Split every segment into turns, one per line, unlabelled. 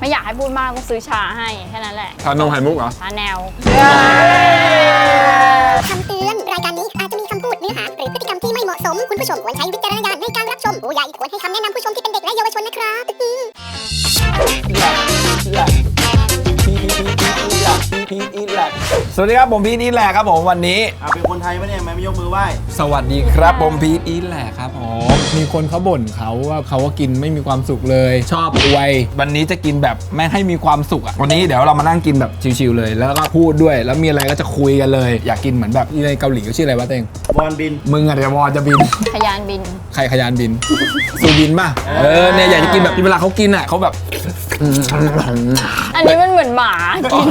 ไม่อยากให้พูดมากต้องซื้อชาให้แค่นั้นแหละ
ชานมไข่มุกเหรอ
ชาแนว
คำเตือน รายการนี้อาจจะมีคำพูดเนื้อหา หรือพฤติกรรมที่ไม่เหมาะสม คุณผู้ชมควรใช้วิจารณญาณในการรับชมผู้ใหญ่ควรให้คำแนะนำผู้ชมที่เป็นเด็กและเยาวชนนะครับ
สวัสดีครับผมพีทอีทแหละครับผมวันนี้
อะเป็นคนไทยปะเนี่ยทำไมไม่ยกมือไหว้
สวัสดีครับผมพีทอีทแหละครับผมมีคนเขาบ่นเขาว่าเขาว่ากินไม่มีความสุขเลยชอบอวยวันนี้จะกินแบบแม่งให้มีความสุขอะวันนี้เดี๋ยวเรามานั่งกินแบบชิวๆเลยแล้วก็พูดด้วย แล้วมีอะไรก็จะคุยกันเลย อยากกินเหมือนแบบที่ในเกาหลีเขาชื่ออะไรวะเตง
วอนบิน
มึงอะเดี๋ยววอจะบิน
ขยานบิน
ใครขยันบินซูบินป่ะเออเนี่ยอยากจะกินแบบที่เวลาเขากินอะเขาแบบ
อันนี้มันเหมือนหมากิน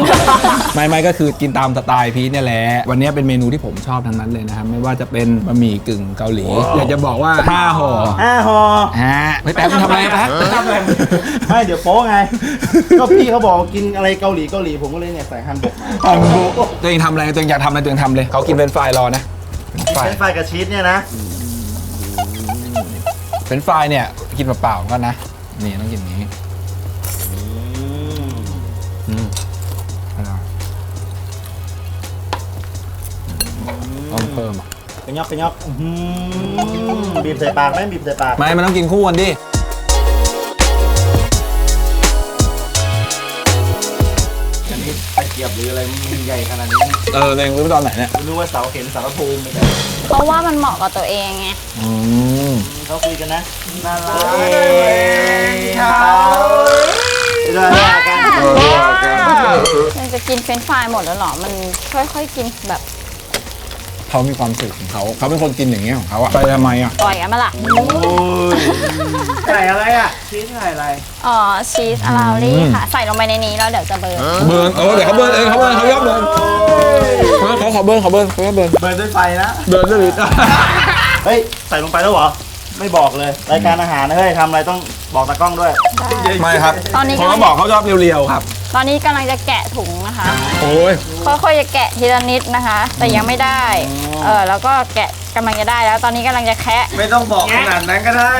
ไม่ไม่ก็คือกินตามสไตล์พีทเนี่ยแหละ วันนี้เป็นเมนูที่ผมชอบทั้งนั้นเลยนะครับ ไม่ว่าจะเป็นบะหมี่กึ่งเกาหลี อยากจะบอกว่าห้าห่อ
ห้าหอ
ฮะไม่แป๊บมึงทำอะไรแป๊บ
ทำอะไรไม่เดี๋ยวโป๊ไง ก็พี่เขาบอกกินอะไรเกาหลีเกาหลีผมก็เลยเนี่ยใส่ฮันบกมา
อันบุตัวเองทำอะไรตัวเองอยากทำอะไรตัวเองทำเลยเขากินเป็นไฟรายรอนะเป็นไฟราย
เป็นไฟกับชีสเนี่ยนะ
เป็นไฟรายเนี่ยกินเปล่าๆก็นะนี่ต้องกินอย่างนี้ เพิ่มอะ
เป็นยอกเป็นยอกอื้อหือบีบใส่ปากไหมบีบใส่ปาก
ไม่มันต้องกินคู่กันดิ
อันนี้ตะเกียบหรืออะไรมันใหญ่ขนาดนี้
เออตัวเองรู้ตอนไหนเนี่ย
ไม่รู้ว่าเสาเข็นเสาภูมิไปแต่
เพราะว่ามันเหมาะกับตัวเองไง
อืม
เขาคุยกันนะน่ารักเองเขาด้วยกัน
มันจะกินเฟรนช์ฟรายหมดแล้วเหรอ มันค่อยๆกินแบบ
เขามีความสุขของเขาเขาเป็นคนกินอย่างเงี้ยของเขาอะไปทำไมอะ
ปล่อยกันมาล่ะ
โอ้ยไก่อะไรอะชีสไก่อะไร
อ๋อชีสอาราลี่ค่ะ ใส่ลงไปในนี้แล้วเดี๋ยวจะเบิร์น
เบิร์นเออเดี๋ยวเขาเบิร์นเองเขาเบิร์นเขายอมเบิร์นเขาเขาขอเบิร์นเขาเบิร์นเขาเบิร์น
เบิร์นด้วยไฟนะ
เบิร์นด้วยลิ้น
เฮ้ยใส่ลงไปแล้วเหรอไม่บอกเลยรายการอาหารนะเฮ้ยทำอะไรต้องบอกตากล้องด้วย
ไม่ครับ
ตอนนี้
เขา
กำลั
ก็
ง
บอกเขาชอบเรียวๆครับ
ตอนนี้กำลังจะแกะถุงนะคะ
โอ้ย
ค่อยๆจะแกะทีละนิดนะคะ แต่ยังไม่ได้ เออแล้วก็แกะกำลังจะได้แล้ว ตอนนี้กำลังจะแคะ
ไม่ต้องบอกขนาดนั้นก็ได้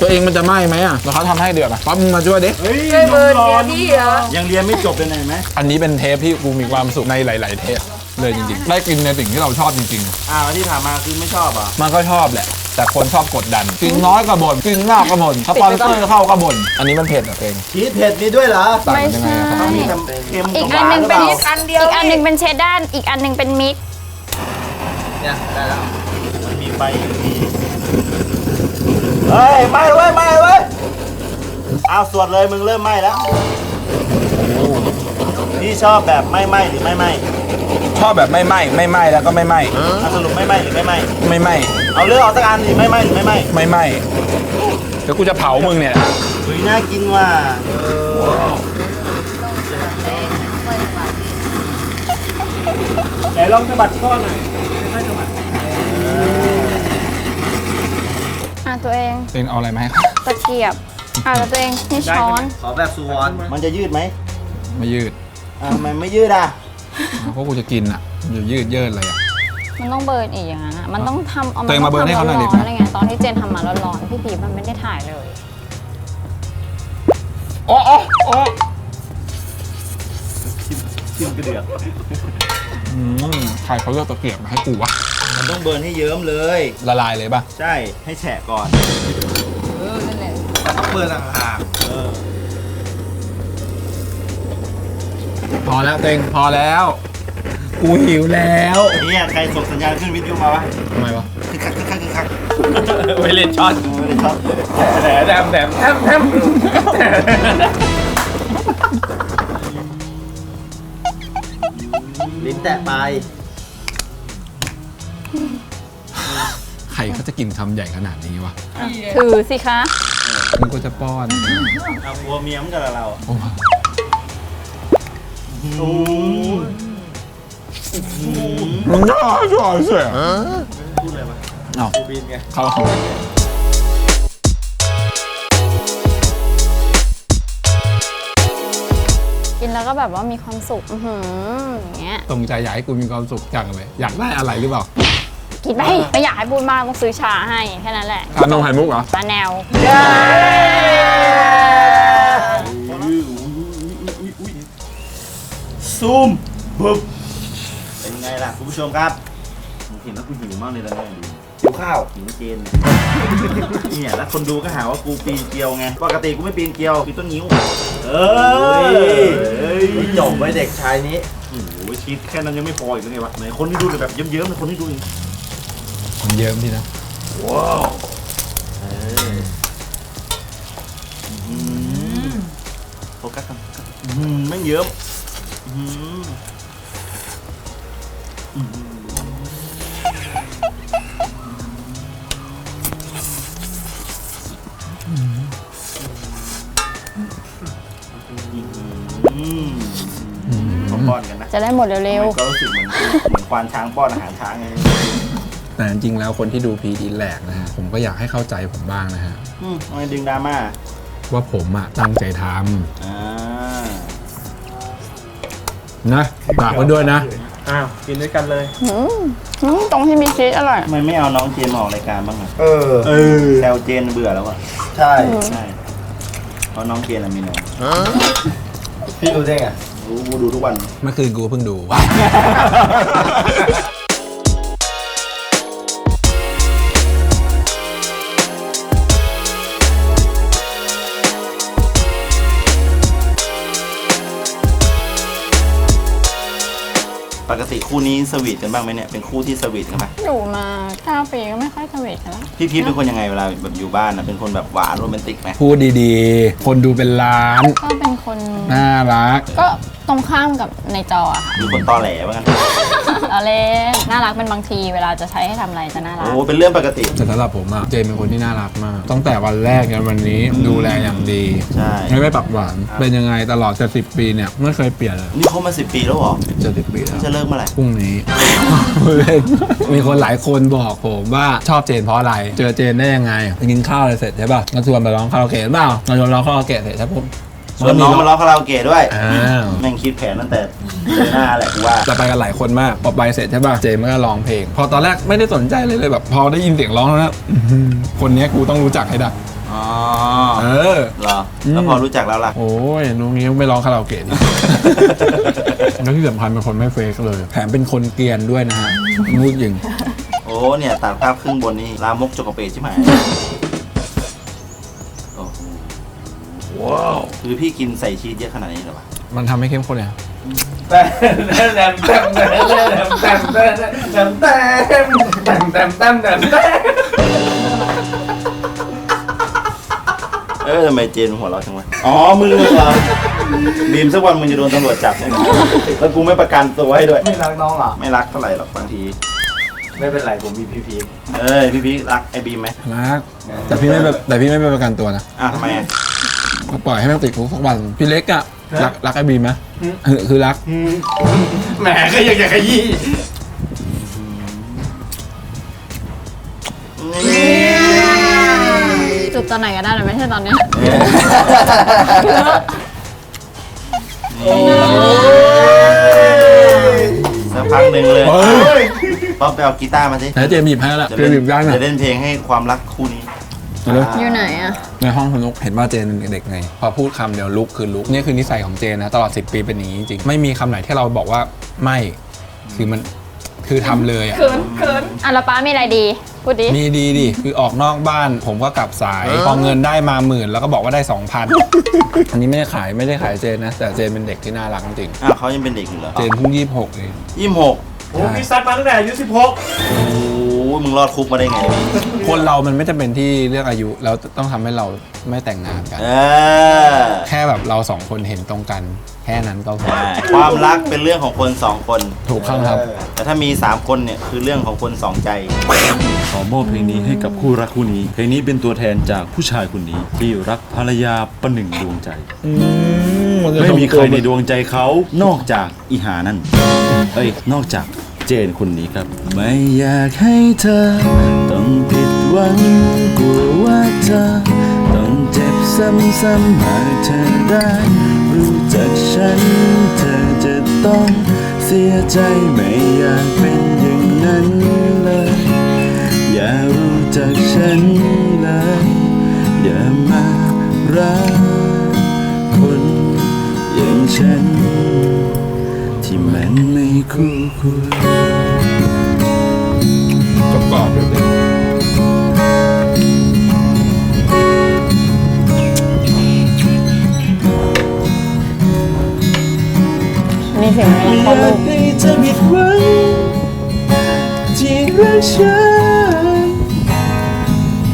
ตัวเองมันจะไหม้ไหมอะแล้วเขาทำให้เดือดอะป๊อปมึงมาช่วยดิ
เฮ้ยเบิร์นเดียวนี่เหรอยังเรียนไม่จบเลยนะเห็นไหม
อันนี้เป็นเทปที่กูมีความสุขในหลาย ๆ เทปเลยจริงๆ ได้กินในสิ่งที่เราชอบจริง
อ้าวแล้วที่ผ่านมาคือไม่ชอบเหรอะ
ๆมันก็ชอบแหละ แต่คนชอบกดดันกินน้อยก็บ่นกินมากก็บ่นสปอนเซอร์เข้าก็บ่นอันนี้มันเผ็ดอะเอง
ชีสเผ็ดมีด้วยเหรอ
ต่าง
ไม่
กันยังไง
ใช่
อะครับ
ต้องมีทำเค็ม
อีก
กับห
อัน
วาน
หนึง
หรือ
เป็น
เปล่า
อีกอันหนึงเป็นเชดดาร์อีกอันหนึงเป็นมิกซ์
มันมีไฟเฮ้ยไหม้เว้ยไหม้เว้ยอ้าวสวดเลยมึงเริ่มไหม้แล้วพี่ชอบแบบไม่ไหม้หรือไม่ไหม้
ชอบแบบไม่ไหม้ไม่ไหม้แล้วก็ไม่ไหม้
อะสรุปไม่ไหม้หรือไม่ไหม้
ไม่ไหม้
เอาเลือกเอาสักอันดิไม่ไหม้หรือไม่ไหม้
ไม่ไหม้เดี๋ยวกูจะเผามึงเนี่ย
เฮ้ยน่ากินว่ะไหนลองสะบัดข้อหน่อย
อะตัวเอง
เองเอาอะไรมาให้เขา
ตะเกียบ อะแล้วตัวเองนี่ช้อน
ขอแบบซูวอนมันจะยืดไหม
ไม่ยืด
อ่ามันไม่ยืดอะ
เพราะกูจะกินอะมันจะยืดเยิดเลยอะ
มันต้องเบิร์นอีกอย่างนั้นอะมันต้องทำเอา
ตัวเองมาเบิร์นให้เขาหน่อยดิ
ร้อนๆอะไรเงี้ยตอนที่เจนทำมาร้อนๆพี่พีมันไม่ได้ถ่ายเลย
อ๋ออ๋ออ๋อ
ชิมกระเดือก
อืมใครเขาเลือกตะเกียบมาให้กูวะ
มันต้องเบิร์นให้เยิ้มเลย
ละลายเลยป่ะ
ใช่ให้แฉะก่อน
ต้องเปิดห่าง
เออ
พอแล้วเต็งพอแล้ว กูหิวแล้ว
เนี่ยใครส่งสัญญาณขึ้นวิทยุมาวะ
ทำไมวะ
คึกคักคึกคักคึกคัก
ไปเล่นช็อต
ไม่ได้ชอบ
แหมแดมแดมแทมแทม
ลิ้นแตะไป
ใครเขาจะกินคำใหญ่ขนาดนี้วะ
ถือสิคะ
มึงก็จะป้อน
เอากลัวเมียมนกับเราอะ
โอ้
โอ้
มึง น่าชอบเสีย
พูดอะไรวะ
เอา
บินไง
เขา
กินแล้วก็แบบว่ามีความสุขอื้อหืออย่างเงี้ย
ตรงใจอยากให้กูมีความสุขจังเลย อยากได้อะไรหรือเปล่า
กินไปไม่อยากให้พูดมากต้องซื้อชาให้แค่นั้นแหละ
ชานมไข่มุกเหรอ
ชาแนว
อืซูมบึบเป็นไง ล่ะคุณผู้ชมครับผมเห็นแล้วกูหิวมากเลยนะเนี่ยหิวข้าวหิวเจนเนี่ยแล้วคนดูก็หาว่ากูปีนเกลียวไงปกติกูไม่ปีนเกลียวปีนต้นนิ้วเออเฮ้ย
จบไว้เด็กชายนี้
โอ้โหชีสแค่นั้นยังไม่พออีกหรือไงวะไหนคนที่ดูแบบเยิ้มๆเลยคนที่ดูอีก
มันเยิ้มดีนะ
ว้าวโฟกัสกันอืมไม่งเยิ้มอืมอืม เขาป้อนกันนะ
จะได้หมดเร็ว
มันก็รู้สึกเหมือนเหมือนควานช้างป้อนอาหารช้างไง
แต่จริงๆแล้วคนที่ดูพีดีแหลกนะฮะผมก็อยากให้เข้าใจผมบ้างนะฮะ
อืมทำไมดึงดราม่า
ว่าผมอะตั้งใจท
อ่าำ
นะฝากไว้ด้วยนะ
อ้าวกินด้วยกันเลย
ๆอืมอืมตรงที่มีชีสอร่อย
ทำไมไม่เอาน้องเจนมาออกรายการบ้างอะ
เออ
เออแซวเจนเบื่อแล้วอะ
ใช่
ใช่เพราะน้องเจนอะมีน้อง
พี่รู้ได้ไง
รู้กูดูทุกวัน
เมื่อคืนกูเพิ่งดู
คู่นี้สวีทกันบ้างไหมเนี่ยเป็นคู่ที่สวีทกันไหม
อยู่มาเก้าปีก็ไม่ค่อยสวีทกันแล้ว
พี่พีทเป็นคนยังไงเวลาแบบอยู่บ้านอะเป็นคนแบบหวานโรแมนติกไหม
พูดดีๆ คนดูเป็นล้าน
ก็เป็นคน
น่ารัก
ก็ตรงข้ามกับในจออะค่ะ
หรือคนตอแหลว่างั้น
เอาเล่นน่ารักเป็นบางทีเวลาจะใช้ให้ทำอะไรจะน่ารัก
โอ้เป็นเรื่องปกติ
แต่สำหรับผมอะเจนเป็นคนที่น่ารักมาก ตั้งแต่วันแรกจนวันนี้ดูแลอย่างดี
ใช่
ไม่ไม่ปรับหวาน เป็นยังไงตลอดจะสิบปีเนี่ยไม่เคยเปลี่ยนเลย
นี่เขามาสิบปีแล้วเหรอ
จะสิบปีแล้ว
จะเลิกเมื่อไหร่
พรุ่งนี้มีคนหลายคนบอกผมว่าชอบเจนเพราะอะไร เจอเจนได้ยังไงไปกินข้าวอะไรเสร็จใช่ป่ะก็ชวนไปร้องคาราโอเกะเปล่าเราชวนร้องคาราโอเกะเสร็จใช่ปุ๊บ
ชวนน้องมาร้องคาราโอเกะด้วย
อ้าว
แม่งคิดแผนตั้งแต่เดือนหน้าแหละกูว่า
จะไปกันหลายคนมากพอไปเสร็จใช่ป่ะเจมส์ก็ร้องเพลง พอตอนแรกไม่ได้สนใจเลยเลยแบบพอได้ยินเสียงร้องแล้วนะอื้อหือคนเนี้ยกูต้องรู้จักให้ได้
อ๋อ
เออ
เหรอ แล้วพอรู้จักแล้วล่ะ
โอ้ยลุงนี้ไม่ร้องคาราโอเกะดิ แล้วที่สำคัญเป็นคนไม่เฟกเลย แถมเป็นคนเกรียนด้วยนะฮะมูดยิง
โอ้เนี่ยตัดภาพครึ่งบนนี่ลามกจกกระเปรใช่ไหม ว้าวคือพี่กินใส่ชีสเยอะขนาดนี้เหรอวะ
มันทำให้เข้มข้นเนี่ย
แต่แต่แต่แต่แต่แต่แต่แต่แต่แต่แต่แต่แต่แต่
เออทำไมเจนหัวเราะจังวะอ๋อมือเหรอบีมสักวันมึงจะโดนตำรวจจับแน่นอนแล้วกูไม่ประกันตัวให้ด้วย
ไม่รักน้องเหรอ
ไม่รักเท่าไหร่หรอกบางที
ไม่เป็นไรผมมีพีพี
เอ้ยพี่พี่รักไอ้บีมไหม
รักแต่พี่ไม่แบบแต่พี่ไม่ไปประกันตัวนะ
อ้าวทำไมอะ
ก็ปล่อยให้มันติดคุกสักวัน พี่เล็กอะรักรักไอ้บีมไหมคือคือรัก
แหมก็ยังจะขยี้
จุบตอนไหนก็ได้แต่ไม่ใช่ตอนเนี้ย
สักพักหนึ่งเลย
เฮ้ย
ป๊อปไปเอากีตาร์มาสิ
แล้วเจมส์หยิบให้แล้ว
จะ
เจมส์หยิบได้นะ
จะเล่นเพลงให้ความรักคู่นี้
เอาเลย
อยู่ไหนอะ
ในห้องสนุก เห็นว่าเจนเป็นเด็กไง พอพูดคำเดียวลุกคือลุกนี่คือนิสัยของเจนนะตลอด 10 ปีเป็นอย่างนี้จริงๆไม่มีคำไหนที่เราบอกว่าไม่คือมันคือทำเลยอะ
อะแล้วป้ามีอะไรดี พูดดิ
มีดีดิ คือออกนอกบ้านผมก็กลับสาย พอเงินได้มาหมื่นแล้วก็บอกว่าได้ 2,000 อันนี้ไม่ได้ขายไม่ได้ขายเจนนะ แต่เจนเป็นเด็กที่น่ารักจริง
อ้าวเขายังเป็นเด็กอยู่เหรอ
ๆเจนเพิ่งยี่สิบหกเอง
ยี่สิบหก
โอ้พี่ซัดมาตั้งแต่อายุ16
โอ้ย มึงรอดคุกมาได้ไงเนี่ย
คนเรามันไม่จำเป็นที่เรื่องอายุแล้วต้องทำให้เราไม่แต่งงานกัน
เออ
แค่แบบเราสองคนเห็นตรงกัน แค่นั้นก็พอ
ใช่ความรักเป็นเรื่องของคนสองคน
ถูกข้างครับ
แต่ถ้ามีสามคนเนี่ยคือเรื่องของคนสองใจ
ขอมอบเพลงนี้ให้กับคู่รักคู่นี้ เพลงนี้เป็นตัวแทนจากผู้ชายคนนี้ ที่รักภรรยาประหนึ่งดวงใจ ไม่มีใครในดวงใจเขานอกจากอีหานั่นเอ้ย นอกจาก เจนคนนี้ครับ ไม่อยากให้เธอ ต้องผิดหวังกลัวว่าเธอ ต้องเจ็บซ้ำๆหากเธอได้ รู้จักฉัน เธอจะต้องเสียใจไม่อยากเป็นอย่างนั้นเลย อย่ารู้จักฉันเลย อย่ามารักคนอย่างฉัน ที่มันไม่คู่ควร
กระกอบๆเลย
นี่เสียงอะไร
ไม่อ
พ่อยาลู
ก
ก
ให้เธอผิดหวังที่รักฉัน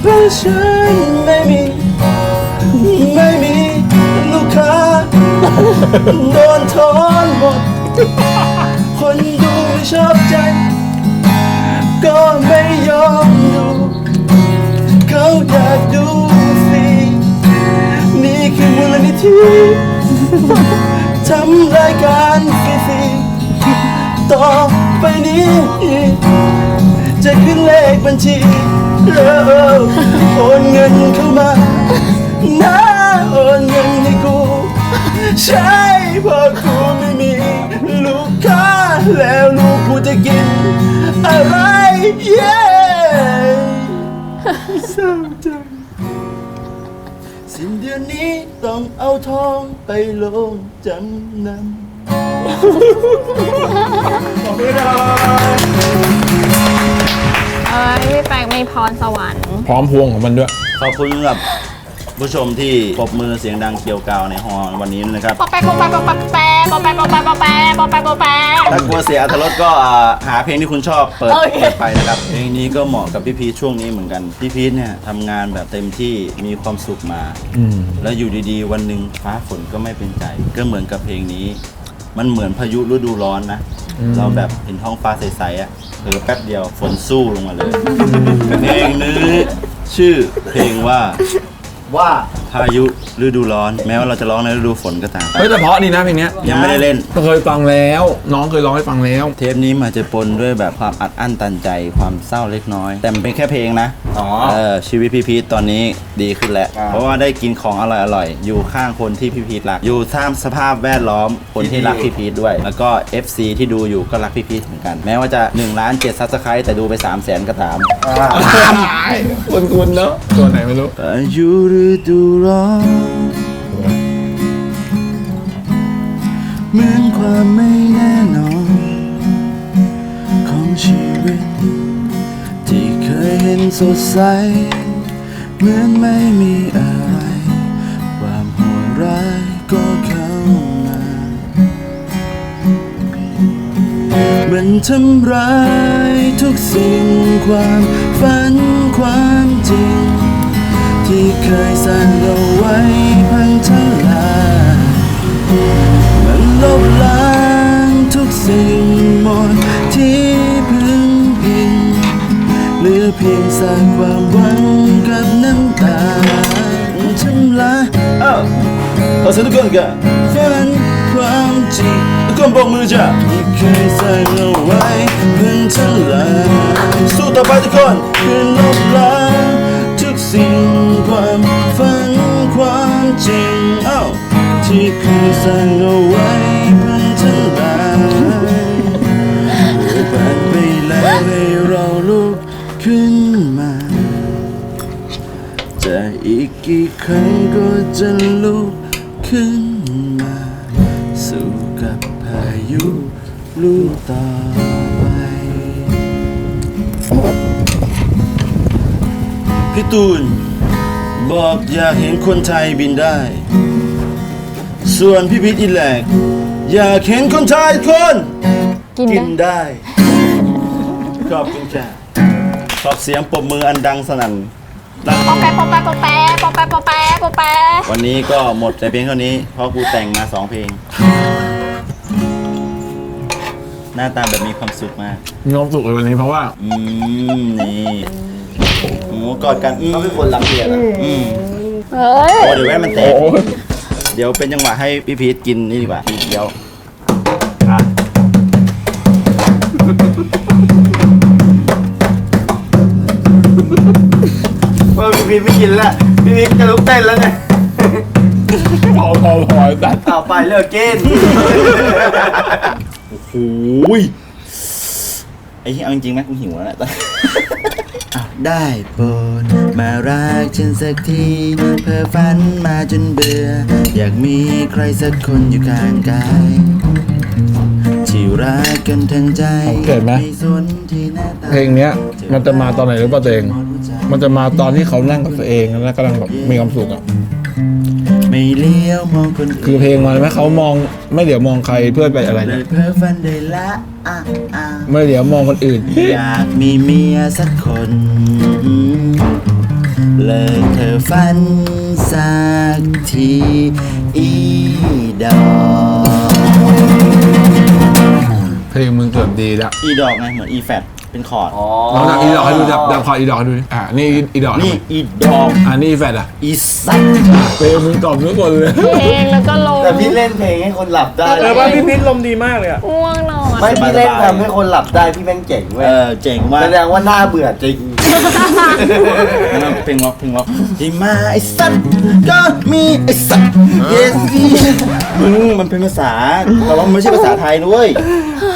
เพราะฉันไม่มีไม่มีลูกค้าโดนทอนหมด คนดูไม่ชอบใจ ก็ไม่ยอมดูเขาอยากดูฟรีนี่คือมูลนิธิทำรายการฟรีๆต่อไปนี้ จะขึ้นเลขบัญชีเออโอนเงินเข้ามานะโอนเงินให้กู ใช่เพราะกูไม่มีลูกค้า แล้วลูกกูจะกินอะไร เย้เศร้าจังสิ้นเดือนนี้ต้องเอาทองไปลงจำนำ
เอ้ยพี่แปงมีพรสวรรค์
พร้อมพวงของมันด้วย
ขอบคุณกับ ผู้ชมที่ปรบมือเสียงดังเกลียวกราวในฮอลวันนี้นะครับ
ปอแปะปอแปะปอแปะปอแปะปอแปะปอแปะปอแปะปอแปะปอแปะ
ถ้ากลัวเสียอรรถรสก็อ่าหาเพลงที่คุณชอบเปิด
โอเค
เปิดไปนะครับเพลงนี้ก็เหมาะกับพี่พีชช่วงนี้เหมือนกันพี่พีชเนี่ยทำงานแบบเต็มที่มีความสุขมา
อืม
แล้วอยู่ดีๆ วันหนึ่งฟ้าฝนก็ไม่เป็นใจ ก็เหมือนกับเพลงนี้ มันเหมือนพายุฤดูร้อนนะเราแบบเห็นท้องฟ้าใสๆอะเผลอแป๊บเดียวฝนสู้ลงมาเลย เพลงนี้ชื่อเพลงว่า
ว่า
พายุฤดูร้อน แม้ว่าเราจะร้องในฤดูฝนก็ตาม
เฮ้ยแต่เพราะดีนะเพลงเนี้ย
ยังไม่ได้เล่น
เคยฟังแล้ว น้องเคยร้องให้ฟังแล้ว
เทปนี้มันจะปนด้วยแบบความอัดอั้นตันใจความเศร้าเล็กน้อย แต่มันเป็นแค่เพลงนะ
อ๋อ
เออชีวิตพี่พีทตอนนี้ดีขึ้นแล้ว
อ่า
เพราะว่าได้กินของอร่อยๆ อยู่ข้างคนที่พี่พีทรัก อยู่ท่ามสภาพแวดล้อมคนที่รักพี่พีทด้วย แล้วก็ FC ที่ดูอยู่ก็รักพี่พีทเหมือนกัน แม้ว่าจะ1ล้าน7ซับสไครต์แต่ดูไป3 0 0แสนก็ตาม
คุณคุณเนาะตัวไหนไม่รู้
พายุฤดูร้อนเหมือนความไม่แน่นอน ของชีวิต ที่เคยเห็นสดใส เหมือนไม่มีอะไร ความโหดร้ายก็เข้ามามันทำร้ายทุกสิ่งความฝันความจริง ที่เคยสร้างเอาไว้พังทลายมันลบล้างทุกสิ่งหมดที่พึ่งพิงเหลือเพียงสร้างความหวังกับน้ำตาทำลายเอ้าขอเสียงทุกคนกันฝันความจริงทุกคนบอกมือจ้ะที่เคยสร้างเอาไว้พิ่งทลายสู้ต่อไปทุกคนเพื่อลบล้างทุกสิ่ง ความฝันความจริงเอ้าที่เคยสร้างเอาไว้เพิ่งทลายผ่านไปแล้วให้เราลุกขึ้นมาจะอีกกี่ครั้งก็จะลุกขึ้นมา สู้กับพายุลูกต่อไปพี่ตูน บอกอยากเห็นคนไทยบินได้ ส่วนพี่พิษอินแลก อยากเห็นคนไทยคน
กิน
กิน
ได้
ได้ ขอบคุณค่ะขอบเสียงปรบมืออันดังสนั่นดัง
ปอแปะปอแปะปอแปะปอแปะปอแปะปอแปะ
วันนี้ก็หมดแต่เพียงเท่านี้ เพราะกูแต่งมาสองเพลง หน้าตาแบบมีความสุขมาก
มีความสุขเลยวันนี้เพราะว่า
อืม นี่ โอ้กอดกันอืม
เขาเป็นคนรักเมียนะ
อืม
เฮ้ย
โอ้เดี๋ยวแว่นมันแตกเดี๋ยวเป็นจังหวะให้พี่พีทกินนี่ดีกว่าเดี๋ยวอะ
ว่าพี่พีชไม่กินแล้วพี่พีชจะลุกเต้นแล้วเนี่ย
พอพอพอตัด
เอาไปเลิกกิน
โอ้ยไอ้เหี้ยเอาจริงๆไหมกูหิวแล้วแหละอ้าว ได้โปรดมารักฉันสักที เพ้อฝันมาจนเบื่อ อยากมีใครสักคนอยู่ข้างกายที่รักกันทั้งใจ
สังเกตไหม
ไม่สนที่หน้าตา
เพลงเนี้ยมันจะมาตอนไหนหรือเปล่าตัวเอง มันจะมาตอนที่เขานั่งกับตัวเองแล้วกำลังแบบมีความสุขอะ
ไม่เลี้ยวมองคน
คือเพลงมันไหมเขามองไม่เดี๋ยวมองใครเพื่อไปอะไร
เล
นะ
ยเพ้อฝันได้ละอะอะ
ไม่เดี๋ยวมองคนอื่น
อยากมีเมียสักคน เลยเธอฝันสักทีอีดอก
เพลงมึงเกือบดีละ
อีดอกไงเหมือนอีแฟด เป็นคอร์ด
ลองดับอีดอกให้ดูดับดับคอร์ดอีดอกให้ดูดิอะนี่อีดอก
นี่อีดอก
อะนี่แฟดอะ
อีสัต
เพลงมึงตอบทุกคนเลย
เพลงแล้วก็ลง
แต่พี่เล่นเพลงให้คนหลับได้
เออว่าพี่พิษลมดีมากเลยอะ
ง่วงนอน
ไม่พี่เล่นทำให้คนหลับได้พี่แม่งเจ๋งเว้
เอยอเจ๋งมาก
แสดงว่าหน้าเบื่อจริง
งั้น เอาเพลงร็อกเพลงร็อกที่มาไอ้สัตว์ก็มีไอ้สัตว์ yes มึงมันเป็นภาษาแต่ว่ามันไม่ใช่ภาษาไทยด้วย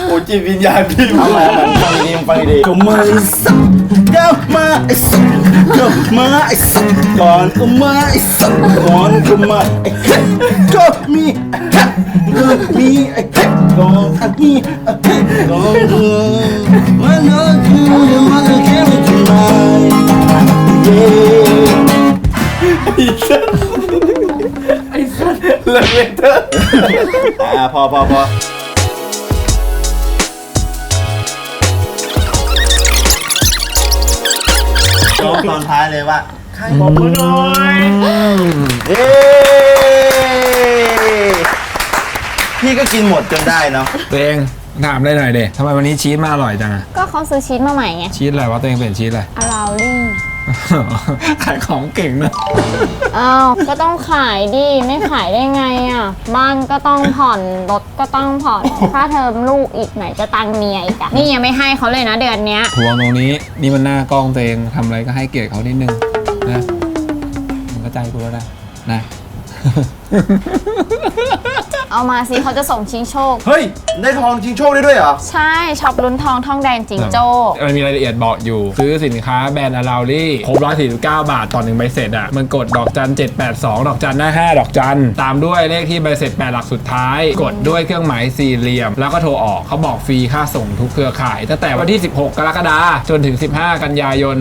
โอ้จิตวิญญาณพี่
เอามามันฟังดีๆฟังดีๆก็มาไอ้สัตว์ก็มาไอ้สัตว์ก็มาไอ้สัตว์ก่อนก็มาไอ้สัตว์ก่อนก็มาไอ้แค่ก็มีไอ้แค่ก็มีไอ้แค่ ก่อนอันนี้ไอ้แค่ก่อนเธอมันก็คือมันก็แค่ไม่ถึงไหน
เลิกเล่นเถอะ
อ่าพอพอพอ
ร้องตอนท้ายเลยว่า
บอกมือหน่อย
เอ๊ พี่ก็กินหมดจนได้เนาะ
ตัวเองถามได้หน่อยเดทำไมวันนี้ชีสมาอร่อยจังอะ
ก็เขาซื้อชีสมาใหม่ไง
ชีสอะไรวะตัวเองเปลี่ยนชีสอะไร
อลาวลี่
ขายของเก่งนะ
อ้าว ก็ต้องขายดิ ไม่ขายได้ไงอะ บ้านก็ต้องผ่อน รถก็ต้องผ่อน ค่าเทอมลูกอีกไหนจะตังค์เมียอีกอะนี่ยังไม่ให้เขาเลยนะเดือนเนี้ย
ทวงตรงนี้นี่มันหน้ากล้องตัวเองทำอะไรก็ให้เกียรติเขานิดนึงนะมึงก็ใจกูแล้วนะนะ
เอามาสิเขาจะส่งชิงโชค
เฮ้ย ได้ทองชิงโชคได้ด้วยเหรอ
ใช่ช็อปลุ้นทองทองแดงจิงโจ้
มันมีรายละเอียดบอกอยู่ ซื้อสินค้าแบรนด์อาราลี่ครบ149 บาทต่อหนึ่งใบเสร็จอะ มันกดดอกจัน 782 ดอกจันหน้า5ดอกจัน ตามด้วยเลขที่ใบเสร็จ 8 หลักสุดท้าย กดด้วยเครื่องหมายสี่เหลี่ยม แล้วก็โทรออกเขาบอกฟรีค่าส่งทุกเครือข่ายตั้งแต่วันที่ 16 กรกฎาคมจนถึง 15 กันยายน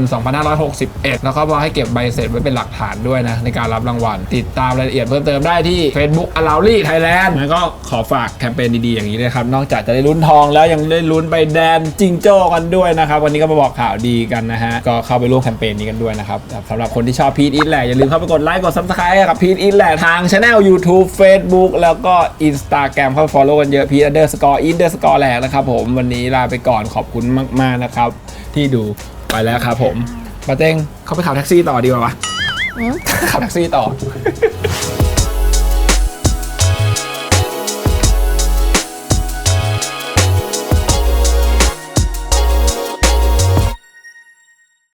2561 แล้วก็บอกให้เก็บใบเสร็จไว้เป็นหลักฐานด้วยนะในการรับรางวัลติดตามรายละเอียดเพิ่มเติมได้ที่ Facebook a l o w l y Thailand แล้วก็ขอฝากแคมเปญดีๆอย่างนี้เลยครับ นอกจากจะได้ลุ้นทองแล้วยังได้ลุ้นไปแดนจิงโจ้กันด้วยนะครับ วันนี้ก็มาบอกข่าวดีกันนะฮะ ก็เข้าไปร่วมแคมเปญนี้กันด้วยนะครับสำหรับคนที่ชอบพีทอีทแหละอย่าลืมเข้าไปกดไลค์กด subscribe ให้กับพีทอีทแหละทางช anel YouTube Facebook แล้วก็ Instagram เข้าไป follow กันเยอะพีท underscore in underscore แหลกนะครับผมวันนี้ลาไปก่อนขอบคุณมากๆนะครับ ที่ดูไปแล้วครับผมปาเต้งเขาไปขับแท็กซี่ต่อดีกว่าวะขับแท็กซี่ต่อ